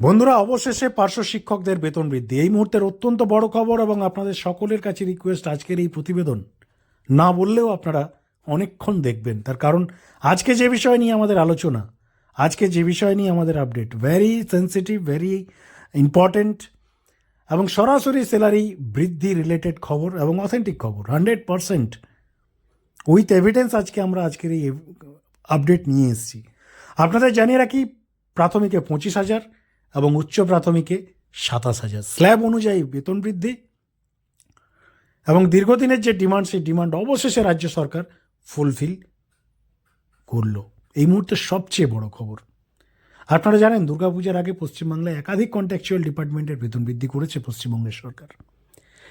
বন্ধুরা, অবশেষে পার্শ্ব শিক্ষকদের বেতন বৃদ্ধি। এই মুহূর্তের অত্যন্ত বড় খবর এবং আপনাদের সকলের কাছে রিকোয়েস্ট আজকের এই প্রতিবেদন। না বললেও আপনারা অনেকক্ষণ দেখবেন। তার কারণ, আজকে যে বিষয় নিয়ে আমাদের আলোচনা, আজকে যে বিষয় নিয়ে আমাদের update very sensitive very important এবং সরাসরি স্যালারি বৃদ্ধি রিলেটেড খবর এবং অথেন্টিক খবর হান্ড্রেড পারসেন্ট উইথ এভিডেন্স আজকে আমরা আজকের এই আপডেট নিয়ে এসেছি। আপনাদের জানিয়ে রাখি, প্রাথমিকে পঁচিশ হাজার এবং উচ্চ প্রাথমিকে সাতাশ হাজার। স্ল্যাব অনুযায়ী বেতন বৃদ্ধি এবং দীর্ঘদিনের যে ডিমান্ড, সেই ডিমান্ড অবশেষে রাজ্য সরকার ফুলফিল করল। এই মুহূর্তে সবচেয়ে বড় খবর। আপনারা জানেন, দুর্গাপূজার আগে পশ্চিমবাংলায় একাধিক কন্ট্রাকচুয়াল ডিপার্টমেন্টের বেতন বৃদ্ধি করেছে পশ্চিমবঙ্গের সরকার।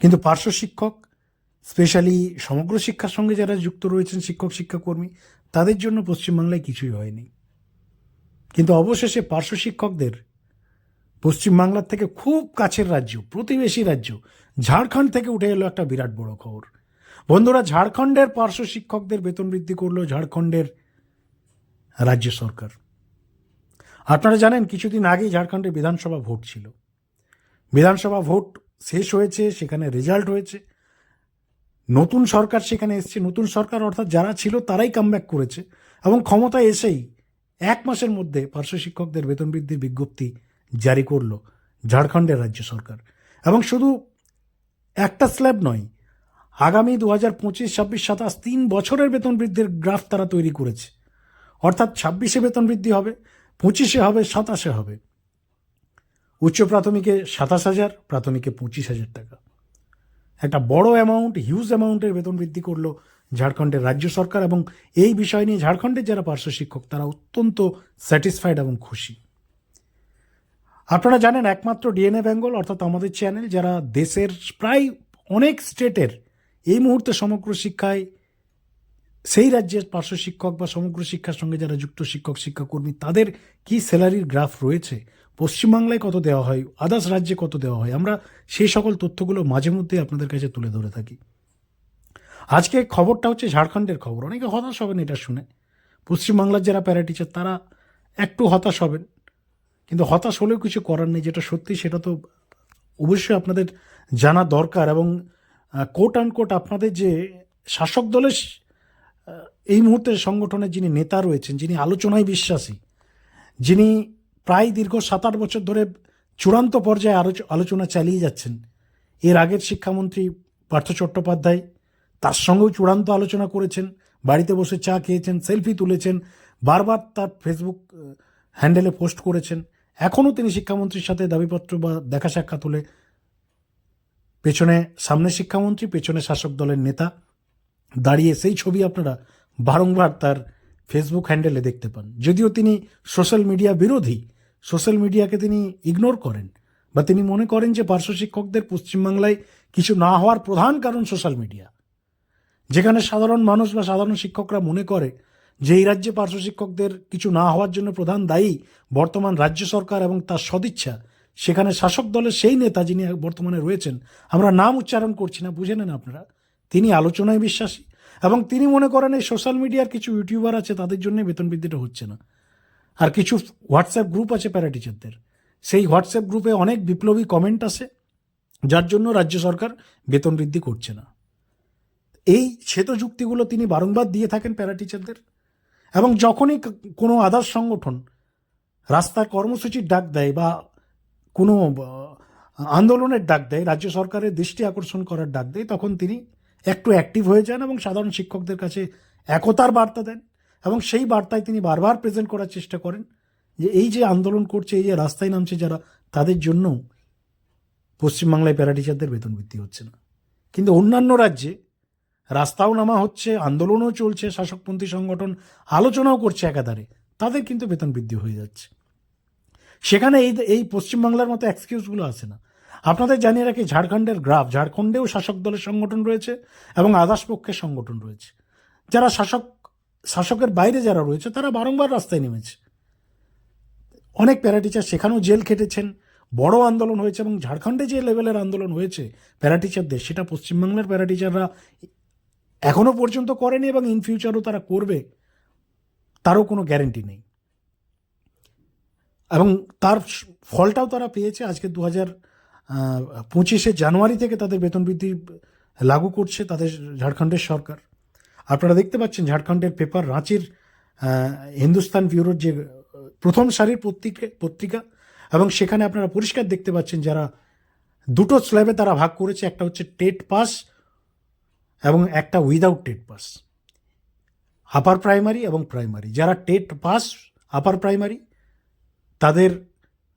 কিন্তু পার্শ্ব শিক্ষক স্পেশালি সমগ্র শিক্ষার সঙ্গে যারা যুক্ত রয়েছেন, শিক্ষক, শিক্ষাকর্মী, তাদের জন্য পশ্চিমবাংলায় কিছুই হয়নি। কিন্তু অবশেষে পার্শ্ব শিক্ষকদের পশ্চিমবাংলার থেকে খুব কাছের রাজ্য, প্রতিবেশী রাজ্য, ঝাড়খণ্ড থেকে উঠে এলো একটা বিরাট বড় খবর। বন্ধুরা, ঝাড়খণ্ডের পার্শ্ব শিক্ষকদের বেতন বৃদ্ধি করল ঝাড়খণ্ডের রাজ্য সরকার। আপনারা জানেন, কিছুদিন আগেই ঝাড়খণ্ডে বিধানসভা ভোট ছিল। বিধানসভা ভোট শেষ হয়েছে, সেখানে রেজাল্ট হয়েছে। নতুন সরকার সেখানে এসছে। নতুন সরকার অর্থাৎ যারা ছিল, তারাই কামব্যাক করেছে। এবং ক্ষমতায় এসেই এক মাসের মধ্যে পার্শ্ব শিক্ষকদের বেতন বৃদ্ধির বিজ্ঞপ্তি জারি করল ঝাড়খণ্ডের রাজ্য সরকার। এবং শুধু একটা স্ল্যাব নয়, আগামী দু হাজার পঁচিশ, ছাব্বিশ, সাতাশ তিন বছরের বেতন বৃদ্ধির গ্রাফ তারা তৈরি করেছে। অর্থাৎ ছাব্বিশে বেতন বৃদ্ধি হবে, পঁচিশে হবে, সাতাশে হবে। উচ্চ প্রাথমিকে সাতাশ হাজার, প্রাথমিকে পঁচিশ হাজার টাকা। একটা বড় অ্যামাউন্ট হিউজ অ্যামাউন্টের বেতন বৃদ্ধি করল ঝাড়খণ্ডের রাজ্য সরকার এবং এই বিষয় নিয়ে ঝাড়খণ্ডের যারা পার্শ্ব শিক্ষক, তারা অত্যন্ত স্যাটিসফাইড এবং খুশি। আপনারা জানেন একমাত্র ডিএনএ বেঙ্গল, অর্থাৎ আমাদের চ্যানেল, যারা দেশের প্রায় অনেক স্টেটের এই মুহূর্তে সমগ্র শিক্ষায় সেই রাজ্যের পার্শ্ব শিক্ষক বা সমগ্র শিক্ষার সঙ্গে যারা যুক্ত শিক্ষক, শিক্ষাকর্মী, তাদের কি স্যালারির গ্রাফ রয়েছে? পশ্চিমবাংলায় কত দেওয়া হয়? আদার্স রাজ্যে কত দেওয়া হয়? আমরা সেই সকল তথ্যগুলো মাঝে মধ্যে আপনাদের কাছে তুলে ধরে থাকি। আজকে খবরটা হচ্ছে ঝাড়খণ্ডের খবর। অনেকে হতাশ হবেন এটা শুনে। পশ্চিমবাংলার যারা প্যারা টিচার তারা একটু হতাশ হবেন। কিন্তু হতাশ হলেও কিছু করার নেই, যেটা সত্যি সেটা তো অবশ্যই আপনাদের জানা দরকার এবং কোট অ্যান্ড কোট আপনাদের যে শাসক দলের এই মুহূর্তে সংগঠনের যিনি নেতা রয়েছেন, যিনি আলোচনায় বিশ্বাসী, যিনি প্রায় দীর্ঘ সাত আট বছর ধরে চূড়ান্ত পর্যায়ে আলোচ- আলোচনা চালিয়ে যাচ্ছেন, এর আগের শিক্ষামন্ত্রী পার্থ চট্টোপাধ্যায় তার সঙ্গেও চূড়ান্ত আলোচনা করেছেন, বাড়িতে বসে চা খেয়েছেন, সেলফি তুলেছেন, বারবার তার ফেসবুক হ্যান্ডেলে পোস্ট করেছেন। এখনও তিনি শিক্ষামন্ত্রীর সাথে দাবিপত্র বা দেখা সাক্ষাৎ হলে পেছনে সামনে শিক্ষামন্ত্রী, পেছনে শাসক দলের নেতা দাঁড়িয়ে সেই ছবি আপনারা বারংবার তার ফেসবুক হ্যান্ডেলে দেখতে পান। যদিও তিনি সোশ্যাল মিডিয়া বিরোধী, সোশ্যাল মিডিয়াকে তিনি ইগনোর করেন বা তিনি মনে করেন যে পার্শ্ব শিক্ষকদের পশ্চিমবাংলায় কিছু না হওয়ার প্রধান কারণ সোশ্যাল মিডিয়া। যেখানে সাধারণ মানুষ বা সাধারণ শিক্ষকরা মনে করে যে এই রাজ্যে পার্শ্ব শিক্ষকদের কিছু না হওয়ার জন্য প্রধান দায়ী বর্তমান রাজ্য সরকার এবং তার সদিচ্ছা, সেখানে শাসক দলের সেই নেতা যিনি বর্তমানে রয়েছেন, আমরা নাম উচ্চারণ করছি না, বুঝে নেন আপনারা। তিনি আলোচনায় বিশ্বাসী এবং তিনি মনে করেন এই সোশ্যাল মিডিয়ার কিছু ইউটিউবার আছে, তাদের জন্য বেতন বৃদ্ধিটা হচ্ছে না। আর কিছু হোয়াটসঅ্যাপ গ্রুপ আছে প্যারা টিচারদের। সেই হোয়াটসঅ্যাপ গ্রুপে অনেক বিপ্লবী কমেন্ট আছে যার জন্য রাজ্য সরকার বেতন বৃদ্ধি করছে না। এই ছেদ যুক্তিগুলো তিনি বারংবার দিয়ে থাকেন প্যারা টিচারদের। এবং যখনই কোনো আদার্স সংগঠন রাস্তার কর্মসূচির ডাক দেয় বা কোনো আন্দোলনের ডাক দেয়, রাজ্য সরকারের দৃষ্টি আকর্ষণ করার ডাক দেয়, তখন তিনি একটু অ্যাক্টিভ হয়ে যান এবং সাধারণ শিক্ষকদের কাছে একতার বার্তা দেন এবং সেই বার্তায় তিনি বারবার প্রেজেন্ট করার চেষ্টা করেন যে এই যে আন্দোলন করছে, এই যে রাস্তায় নামছে যারা, তাদের জন্য পশ্চিমবাংলায় প্যারা টিচারদের বেতন বৃদ্ধি হচ্ছে না। কিন্তু অন্যান্য রাজ্যে রাস্তাও নামা হচ্ছে, আন্দোলনও চলছে, শাসকপন্থী সংগঠন আলোচনাও করছে একাধারে। তাদের কিন্তু বেতন বৃদ্ধি হয়ে যাচ্ছে। সেখানে এই এই পশ্চিমবাংলার মতো এক্সকিউজগুলো আছে না। আপনাদের জানিয়ে রাখি, ঝাড়খণ্ডের গ্রাফ, ঝাড়খণ্ডেও শাসক দলের সংগঠন রয়েছে এবং আদাস পক্ষের সংগঠন রয়েছে। যারা শাসক, শাসকের বাইরে যারা রয়েছে, তারা বারংবার রাস্তায় নেমেছে। অনেক প্যারা টিচার সেখানেও জেল খেটেছেন, বড় আন্দোলন হয়েছে এবং ঝাড়খণ্ডে যে লেভেলের আন্দোলন হয়েছে প্যারা টিচারদের সেটা পশ্চিমবাংলার প্যারা টিচাররা এখনও পর্যন্ত করেনি এবং ইন ফিউচারও তারা করবে, তারও কোনো গ্যারেন্টি নেই। এবং তার ফলটাও তারা পেয়েছে আজকে দু হাজার পঁচিশে জানুয়ারি থেকে তাদের বেতন বৃদ্ধি লাগু করছে তাদের ঝাড়খণ্ডের সরকার। আপনারা দেখতে পাচ্ছেন ঝাড়খণ্ডের পেপার, রাঁচির হিন্দুস্তান ব্যুরোর যে, প্রথম সারির পত্রিকা পত্রিকা, এবং সেখানে আপনারা পরিষ্কার দেখতে পাচ্ছেন যারা দুটো স্ল্যাবে তারা ভাগ করেছে, একটা হচ্ছে টেট পাস এবং একটা without TET pass. Upper primary এবং প্রাইমারি যারা টেট পাস আপার প্রাইমারি তাদের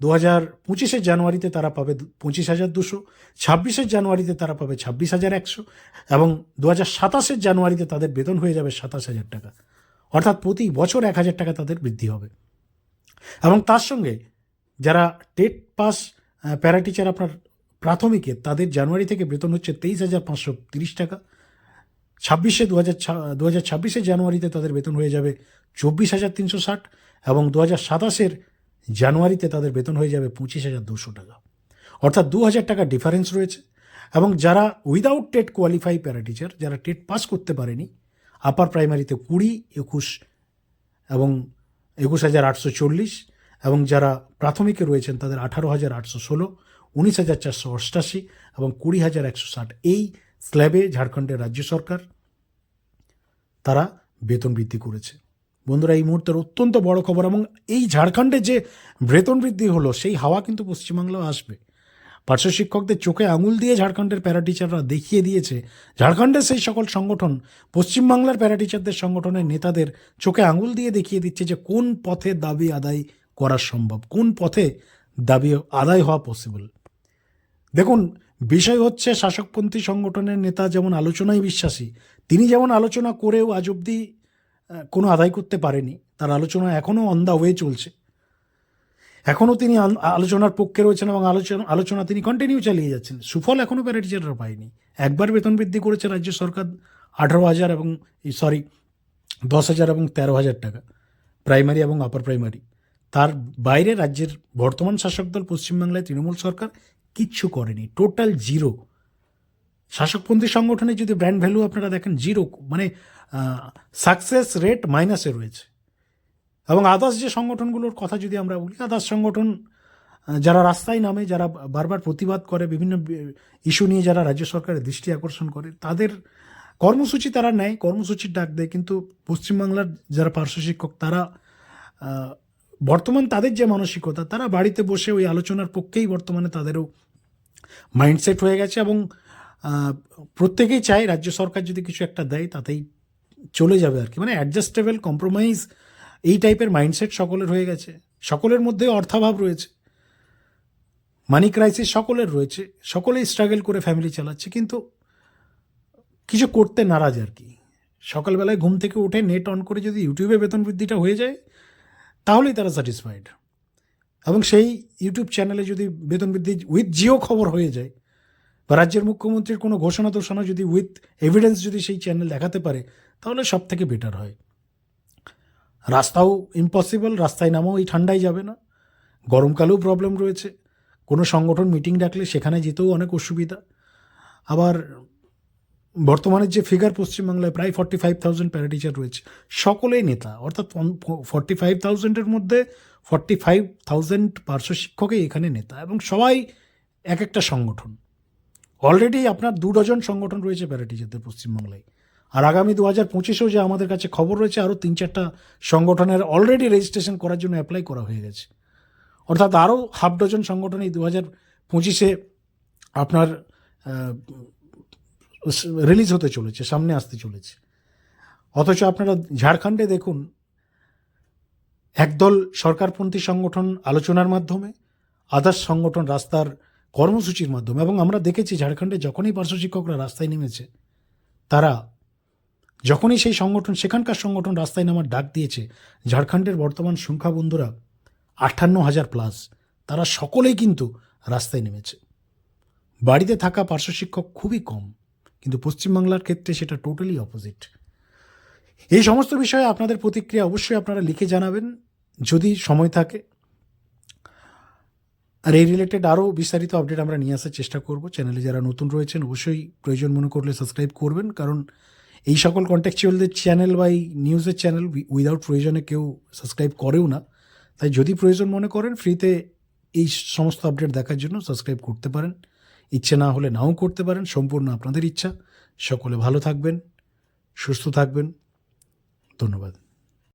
দু হাজার পঁচিশের জানুয়ারিতে তারা পাবে পঁচিশ হাজার দুশো, ছাব্বিশের জানুয়ারিতে তারা পাবে ছাব্বিশ হাজার একশো এবং দু হাজার সাতাশের জানুয়ারিতে তাদের বেতন হয়ে যাবে সাতাশ হাজার টাকা। অর্থাৎ প্রতি বছর এক হাজার টাকা তাদের বৃদ্ধি হবে। এবং তার সঙ্গে যারা টেট পাস প্যারা টিচার আপনার প্রাথমিকে, তাদের জানুয়ারি থেকে বেতন হচ্ছে তেইশ হাজার পাঁচশো তিরিশ টাকা। ছাব্বিশে দু হাজার দু হাজার ছাব্বিশে জানুয়ারিতে তাদের বেতন হয়ে যাবে চব্বিশ হাজার তিনশো ষাট এবং দু হাজার সাতাশের জানুয়ারিতে তাদের বেতন হয়ে যাবে পঁচিশ হাজার দুশো টাকা। অর্থাৎ দু হাজার টাকা ডিফারেন্স রয়েছে এবং যারা without TET qualify para teacher যারা টেট পাস করতে পারেনি, আপার প্রাইমারিতে কুড়ি, একুশ এবং একুশ হাজার আটশো চল্লিশ এবং যারা প্রাথমিকে রয়েছেন তাদের আঠারো হাজার আটশো ষোলো, উনিশ হাজার চারশো অষ্টাশি এবং কুড়ি হাজার একশো ষাট। এই স্ল্যাবে ঝাড়খণ্ডের রাজ্য সরকার, তারা বেতন বৃদ্ধি করেছে। বন্ধুরা, এই মুহূর্তের অত্যন্ত বড় খবর এবং এই ঝাড়খণ্ডে যে বেতন বৃদ্ধি হলো, সেই হাওয়া কিন্তু পশ্চিমবাংলাও আসবে। পার্শ্ব শিক্ষকদের চোখে আঙুল দিয়ে ঝাড়খণ্ডের প্যারা টিচাররা দেখিয়ে দিয়েছে, ঝাড়খণ্ডের সেই সকল সংগঠন, পশ্চিমবাংলার প্যারা টিচারদের সংগঠনের নেতাদের চোখে আঙুল দিয়ে দেখিয়ে দিচ্ছে যে কোন পথে দাবি আদায় করা সম্ভব, কোন পথে দাবি আদায় হওয়া পসিবল দেখুন বিষয় হচ্ছে শাসকপন্থী সংগঠনের নেতা যেমন আলোচনায় বিশ্বাসী, তিনি যেমন আলোচনা করেও আজ অবধি কোনো আদায় করতে পারেনি, তার আলোচনা এখনও অন দ্য ওয়ে চলছে। এখনও তিনি আলোচনার পক্ষে রয়েছেন এবং আলোচনা আলোচনা তিনি কন্টিনিউ চালিয়ে যাচ্ছেন। সুফল এখনও প্যারা টিচাররা পায়নি। একবার বেতন বৃদ্ধি করেছে রাজ্য সরকার আঠারো হাজার এবং সরি দশ হাজার এবং তেরো হাজার টাকা প্রাইমারি এবং আপার প্রাইমারি তার বাইরে রাজ্যের বর্তমান শাসক দল পশ্চিমবাংলায় তৃণমূল সরকার কিচ্ছু করেনি টোটাল জিরো শাসকপন্থী সংগঠনে যদি ব্র্যান্ড ভ্যালু আপনারা দেখেন জিরো মানে সাকসেস রেট মাইনাসে রয়েছে। এবং আদার্স যে সংগঠনগুলোর কথা যদি আমরা বলি আদার্স সংগঠন যারা রাস্তায় নামে, যারা বারবার প্রতিবাদ করে, বিভিন্ন ইস্যু নিয়ে যারা রাজ্য সরকারের দৃষ্টি আকর্ষণ করে, তাদের কর্মসূচি তারা নেয়, কর্মসূচির ডাক দেয়, কিন্তু পশ্চিমবাংলার যারা পার্শ্ব শিক্ষক, তারা বর্তমান তাদের যে মানসিকতা, তারা বাড়িতে বসে ওই আলোচনার পক্ষেই বর্তমানে তাদেরও মাইন্ডসেট হয়ে গেছে এবং প্রত্যেকেই চায় রাজ্য সরকার যদি কিছু একটা দেয় তাতেই চলে যাবে আর কি। মানে অ্যাডজাস্টেবল কম্প্রোমাইজ এই টাইপের মাইন্ডসেট সকলের হয়ে গেছে। সকলের মধ্যে অর্থাভাব রয়েছে। মানি ক্রাইসিস সকলের রয়েছে। সকলেই স্ট্রাগল করে ফ্যামিলি চালাচ্ছে। কিন্তু কিছু করতে নারাজ আর কি। সকালবেলায় ঘুম থেকে উঠে নেট অন করে যদি ইউটিউবে বেতন বৃদ্ধিটা হয়ে যায়, তাহলেই তারা স্যাটিসফাইড এবং সেই ইউটিউব চ্যানেলে যদি বেতন বৃদ্ধি উইথ জিও খবর হয়ে যায়, বা রাজ্যের মুখ্যমন্ত্রীর কোনো ঘোষণা টোষণা যদি উইথ এভিডেন্স যদি সেই চ্যানেল দেখাতে পারে, তাহলে সব থেকে বেটার হয়। রাস্তাও ইম্পসিবল রাস্তায় নামাও এই ঠান্ডায় যাবে না। গরমকালেও প্রবলেম রয়েছে। কোনো সংগঠন মিটিং ডাকলে সেখানে যেতেও অনেক অসুবিধা। আবার বর্তমানের যে ফিগার পশ্চিমবাংলায় প্রায় ফর্টি ফাইভ থাউজেন্ড প্যারাটিচার রয়েছে, সকলেই নেতা। অর্থাৎ ফর্টি ফাইভ থাউজেন্ডের মধ্যে ফর্টি ফাইভ থাউজেন্ড পার্শ্ব শিক্ষকই এখানে নেতা এবং সবাই এক একটা সংগঠন। অলরেডি আপনার দু ডজন সংগঠন রয়েছে প্যারাটিচারদের পশ্চিমবাংলায়। আর আগামী দু হাজার পঁচিশেও যে আমাদের কাছে খবর রয়েছে, আরও তিন চারটা সংগঠনের অলরেডি রেজিস্ট্রেশন করার জন্য অ্যাপ্লাই করা হয়ে গেছে। অর্থাৎ আরও হাফ ডজন সংগঠন এই দু হাজার পঁচিশে আপনার রিলিজ হতে চলেছে, সামনে আসতে চলেছে। অথচ আপনারা ঝাড়খণ্ডে দেখুন, একদল সরকারপন্থী সংগঠন আলোচনার মাধ্যমে আদার্স সংগঠন রাস্তার কর্মসূচির মাধ্যমে, এবং আমরা দেখেছি ঝাড়খণ্ডে যখনই পার্শ্ব শিক্ষকরা রাস্তায় নেমেছে, তারা যখনই সেই সংগঠন, সেখানকার সংগঠন রাস্তায় নামার ডাক দিয়েছে, ঝাড়খণ্ডের বর্তমান সংখ্যা বন্ধুরা আটান্ন হাজার প্লাস তারা সকলেই কিন্তু রাস্তায় নেমেছে। বাড়িতে থাকা পার্শ্ব শিক্ষক খুবই কম। কিন্তু পশ্চিমবাংলার ক্ষেত্রে সেটা টোটালি অপোজিট এই সমস্ত বিষয়ে আপনাদের প্রতিক্রিয়া অবশ্যই আপনারা লিখে জানাবেন, যদি সময় থাকে। আর এই রিলেটেড আরও বিস্তারিত আপডেট আমরা নিয়ে আসার চেষ্টা করব। চ্যানেলে যারা নতুন রয়েছেন, অবশ্যই প্রয়োজন মনে করলে সাবস্ক্রাইব করবেন। কারণ এই সকল কন্ট্যাকচুয়ালদের চ্যানেল বা এই নিউজের চ্যানেল উইদাউট প্রয়োজনে কেউ সাবস্ক্রাইব করেও না। তাই যদি প্রয়োজন মনে করেন ফ্রিতে এই সমস্ত আপডেট দেখার জন্য সাবস্ক্রাইব করতে পারেন। ইচ্ছে না হলে নাও করতে পারেন, সম্পূর্ণ আপনাদের ইচ্ছা। সকলে ভালো থাকবেন, সুস্থ থাকবেন। ধন্যবাদ।